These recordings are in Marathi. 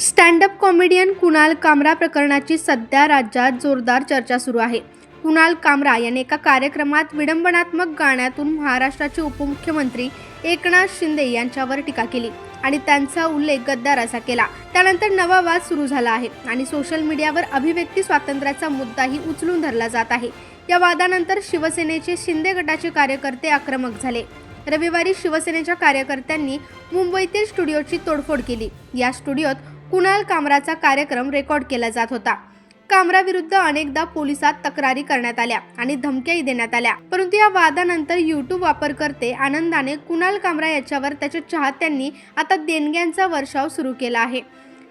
स्टँडअप कॉमेडियन कुणाल कामरा प्रकरणाची सध्या राज्यात जोरदार चर्चा सुरू आहे. कुणाल कामरा याने एका कार्यक्रमात विडंबनात्मक गाण्यातून महाराष्ट्राचे उपमुख्यमंत्री एकनाथ शिंदे यांच्यावर टीका केली आणि त्यांचा उल्लेख गद्दार असा केला. त्यानंतर नवा वाद सुरू झाला आहे आणि सोशल मीडियावर अभिव्यक्ती स्वातंत्र्याचा मुद्दाही उचलून धरला जात आहे. या वादानंतर शिवसेनेचे शिंदे गटाचे कार्यकर्ते आक्रमक झाले. रविवारी शिवसेनेच्या कार्यकर्त्यांनी मुंबईतील स्टुडिओची तोडफोड केली. या स्टुडिओत कुणाल कामराचा कार्यक्रम रेकॉर्ड केला जात होता. कामराविरुद्ध अनेकदा पोलिसात तक्रारी करण्यात आल्या आणि धमक्याही देण्यात आल्या. परंतु या वादानंतर युट्यूब वापरकर्ते आनंदाने कुणाल कामरा याच्यावर त्याच्या चाहत्यांनी आता देणग्यांचा वर्षाव सुरू केला आहे.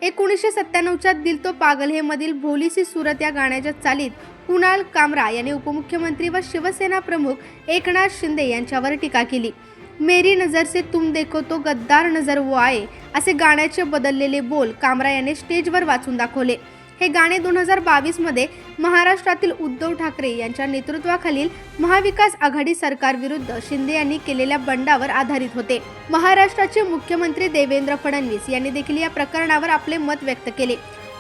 एकोणीसशे सत्त्याण्णवच्या दिल तो पागल हे मधील भोलीसी सुरत या गाण्याच्या चालीत कुणाल कामरा यांनी उपमुख्यमंत्री व शिवसेना प्रमुख एकनाथ शिंदे यांच्यावर टीका केली. मेरी नजर से तुम देखो तो गद्दार नजर वो आए असे गाण्याचे बदललेले बोल कामरा याने स्टेजवर वाचून दाखवले. हे गाणे दोन हजार बावीसमध्ये महाराष्ट्रातील उद्धव ठाकरे यांच्या नेतृत्वाखालील महाविकास आघाडी सरकारविरुद्ध शिंदे यांनी केलेल्या बंडावर आधारित होते. महाराष्ट्राचे मुख्यमंत्री देवेंद्र फडणवीस यांनी देखील या प्रकरणावर आपले मत व्यक्त केले.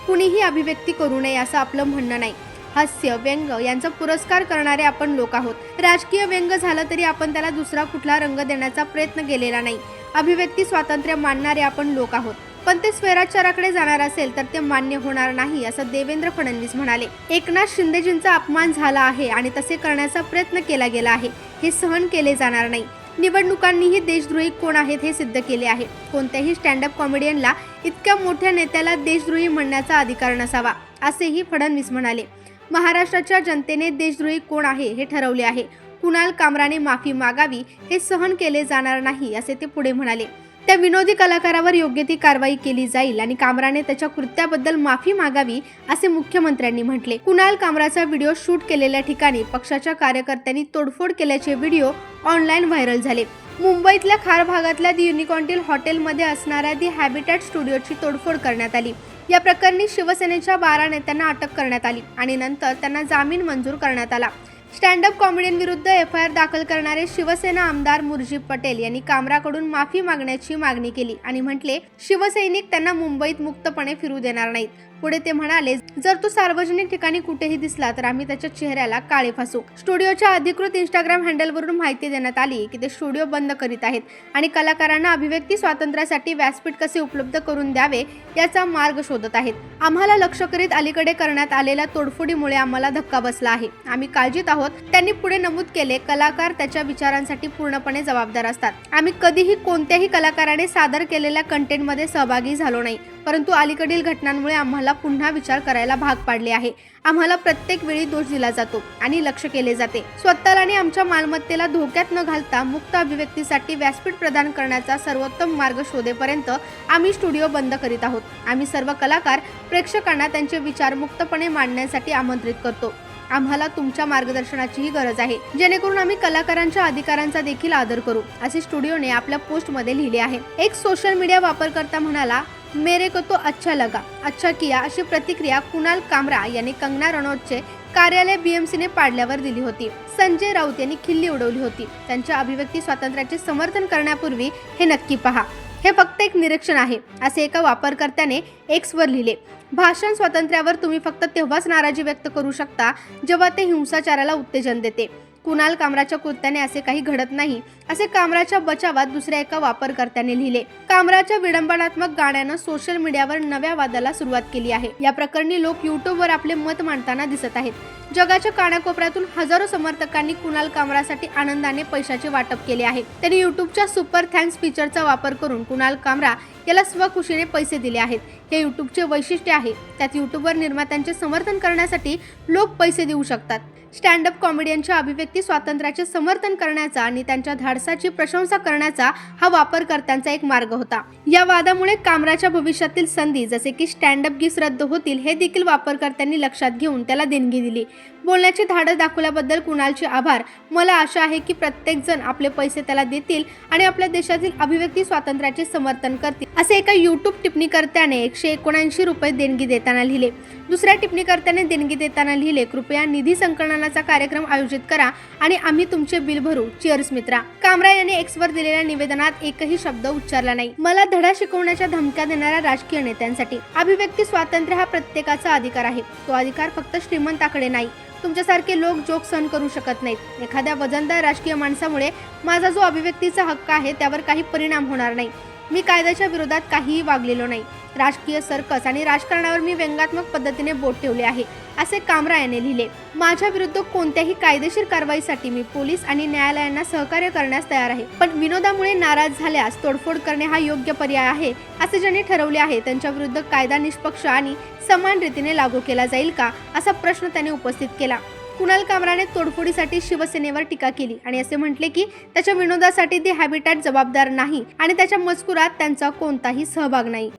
कुणीही अभिव्यक्ती करू नये असं आपलं म्हणणं नाही. हास्य व्यंग यांचा पुरस्कार करणारे आपण लोक आहोत. राजकीय व्यंग झालं तरी आपण त्याला दुसरा कुठला रंग देण्याचा प्रयत्न केलेला नाही. अभिव्यक्ती स्वातंत्र्य मानणारे आपण लोक आहोत. पण ते स्वैराचाराकडे जाणार असेल तर ते मान्य होणार नाही असं देवेंद्र फडणवीस म्हणाले. एकनाथ शिंदेजींचा अपमान झाला आहे आणि तसे करण्याचा प्रयत्न केला गेला आहे. हे सहन केले जाणार नाही. निवडणुकांनीही देशद्रोही कोण आहेत हे सिद्ध केले आहे. कोणत्याही स्टँडअप कॉमेडियनला इतक्या मोठ्या नेत्याला देशद्रोही म्हणण्याचा अधिकार नसावा असेही फडणवीस म्हणाले. महाराष्ट्राच्या जनतेने देशद्रोही कोण आहे हे ठरवले आहे. कुणाल कामराने माफी मागावी हे सहन केले जाणार नाही असे ते पुढे म्हणाले. त्या विनोदी कलाकारावर योग्य ती कारवाई केली जाईल आणि कामराने त्याच्या कृत्याबद्दल माफी मागावी असे मुख्यमंत्र्यांनी म्हटले. कुणाल कामराचा व्हिडिओ शूट केलेल्या ठिकाणी पक्षाच्या कार्यकर्त्यांनी तोडफोड केल्याचे व्हिडिओ ऑनलाईन व्हायरल झाले. मुंबईतल्या खार भागातल्या दि युनिकॉन्टिल हॉटेलमध्ये असणाऱ्या दी हॅबिटॅट स्टुडिओची तोडफोड करण्यात आली. या प्रकरणी शिवसेनेच्या बारा नेत्यांना अटक करण्यात आली आणि नंतर त्यांना जामीन मंजूर करण्यात आला. स्टँडअप कॉमेडियनविरुद्ध एफ आय आर दाखल करणारे शिवसेना आमदार मुरजीब पटेल यांनी कामराकडून माफी मागण्याची मागणी केली आणि म्हटले शिवसैनिक त्यांना मुंबईत मुक्तपणे फिरू देणार नाहीत. पुढे ते म्हणाले जर तो सार्वजनिक ठिकाणी कुठेही दिसला तर आम्ही त्याच्या चेहऱ्याला काळे फासू. स्टुडिओच्या अधिकृत इंस्टाग्राम हँडलवरून माहिती देण्यात आली की ते स्टुडिओ बंद करीत आहेत आणि कलाकारांना अभिव्यक्ती स्वातंत्र्यासाठी व्यासपीठ कसे उपलब्ध करून द्यावे याचा मार्ग शोधत आहेत. आम्हाला लक्ष करीत अलीकडे करण्यात आलेल्या तोडफोडीमुळे आम्हाला धक्का बसला आहे. आम्ही काळजीत आहोत. त्यांनी पुढे नमूद केले कलाकार त्याच्या विचारांसाठी पूर्णपणे जबाबदार असतात. आम्ही कधीही कोणत्याही कलाकाराने सादर केलेल्या कंटेंटमध्ये सहभागी झालो नाही. परंतु अलीकडील घटनांमुळे आम्हाला पुन्हा विचार करायला भाग पाडले आहे. आम्हाला प्रत्येक वेळी दोष दिला जातो आणि लक्ष केले जाते. स्वतःला आणि आमच्या मालमत्तेला धोक्यात न घालता मुक्त अभिव्यक्तीसाठी व्यासपीठ प्रदान करण्याचा सर्वोत्तम मार्ग शोधेपर्यंत आम्ही स्टुडिओ बंद करीत आहोत. आम्ही सर्व कलाकार प्रेक्षकांना त्यांचे विचार मुक्तपणे मांडण्यासाठी आमंत्रित करतो. आम्हाला तुमच्या मार्गदर्शनाचीही गरज आहे. जेणेकरून आम्ही कलाकारांच्या अधिकारांचा देखील आदर करू असे स्टुडिओने आपल्या पोस्टमध्ये लिहिले आहे. एक सोशल मीडिया वापरकर्ता म्हणाला मेरे को तो अच्छा लगा। अच्छा किया अशी प्रतिक्रिया कुणाल कामरा यांनी कंगना रनौतचे कार्यालय बीएमसीने पाडल्यावर दिली होती. संजय राऊत यांनी खिल्ली उडवली होती. त्यांच्या अभिव्यक्ती स्वातंत्र्याचे समर्थन करण्यापूर्वी हे नक्की पहा. हे फक्त एक निरीक्षण आहे. असे एका वापरकर्त्याने एक्सवर लिहिले. भाषण स्वातंत्र्यावर तुम्ही फक्त तेव्हाच नाराजी व्यक्त करू शकता जेव्हा ते हिंसाचाराला उत्तेजन देते. कुणाल कामराच्या कृत्याने असे काही घडत नाही असे कामराच्या बचावात दुसऱ्या एका वापरकर्त्याने लिहिले. कामराच्या विडंबनात्मक गाण्यानं सोशल मीडियावर नव्या वादाला सुरुवात केली आहे. या प्रकरणी लोक युट्यूबवर आपले मत मांडताना दिसत आहेत. जगाच्या कानाकोपऱ्यातून हजारो समर्थकांनी कुणाल कामरासाठी आनंदाने पैशाचे वाटप केले आहे. त्यांनी युट्यूबच्या सुपर थँक्स फीचरचा वापर करून कुणाल कामरा याला स्वखुशीने पैसे दिले आहेत. हे युट्यूबचे वैशिष्ट्य आहे. त्यात युट्यूबवर निर्मात्यांचे समर्थन करण्यासाठी लोक पैसे देऊ शकतात. स्टँडअप कॉमेडियनच्या अभिव्यक्ती स्वातंत्र्याचे समर्थन करण्याचा आणि त्यांच्या धाडसाची प्रशंसा करण्याचा हा वापरकर्त्यांचा एक मार्ग होता. या वादामुळे कामराच्या भविष्यातील संधी जसे की स्टँडअप गिफ्ट रद्द होतील हे देखील वापरकर्त्यांनी लक्षात घेऊन त्याला देणगी दिली. बोलण्याची धाडस दाखवल्याबद्दल कुणालचे आभार? मला आशा आहे की प्रत्येक जण आपले पैसे त्याला देतील आणि आपल्या देशातील अभिव्यक्ती स्वातंत्र्याचे समर्थन करतील. असे एका युट्यूब टिप्पणीकर्त्याने एकशे एकोणऐंशी रुपये देणगी देताना लिहिले. दुसऱ्या टिप्पणीकर्त्याने देणगी देताना लिहिले कृपया निधी संकलनाचा कार्यक्रम आयोजित करा आणि आम्ही तुमचे बिल भरू. चिअर्स मित्रा. कामरा यांनी एक्सवर दिलेल्या निवेदनात एकही शब्द उच्चारला नाही. मला धडा शिकवण्याच्या धमक्या देणाऱ्या राजकीय नेत्यांसाठी. अभिव्यक्ती स्वातंत्र्य हा प्रत्येकाचा अधिकार आहे. तो अधिकार फक्त श्रीमंताकडे नाही. तुमच्यासारखे लोक जोक सहन करू शकत नाहीत. एखाद्या वजनदार राजकीय माणसामुळे माझा जो अभिव्यक्तीचा हक्क आहे त्यावर काही परिणाम होणार नाही. मी कायद्याच्या विरोधात काहीही वागलेलो नाही. राजकीय सर्कस आणि राजकारणावर मी व्यंगात्मक पद्धतीने बोट ठेवले आहे असे कामरा याने लिहिले. माझ्या विरुद्ध कोणत्याही कायदेशीर कारवाईसाठी मी पोलीस आणि न्यायालयांना सहकार्य करण्यास तयार आहे. पण विनोदामुळे नाराज झाल्यास तोडफोड करणे हा योग्य पर्याय आहे असे ज्यांनी ठरवले आहे त्यांच्या विरुद्ध कायदा निष्पक्ष आणि समान रीतीने लागू केला जाईल का असा प्रश्न त्यांनी उपस्थित केला. कुणाल कामराने तोडफोडीसाठी शिवसेनेवर टीका केली आणि असे म्हटले की त्याच्या विनोदासाठी ती हॅबिटॅट जबाबदार नाही आणि त्याच्या मजकुरात त्यांचा कोणताही सहभाग नाही.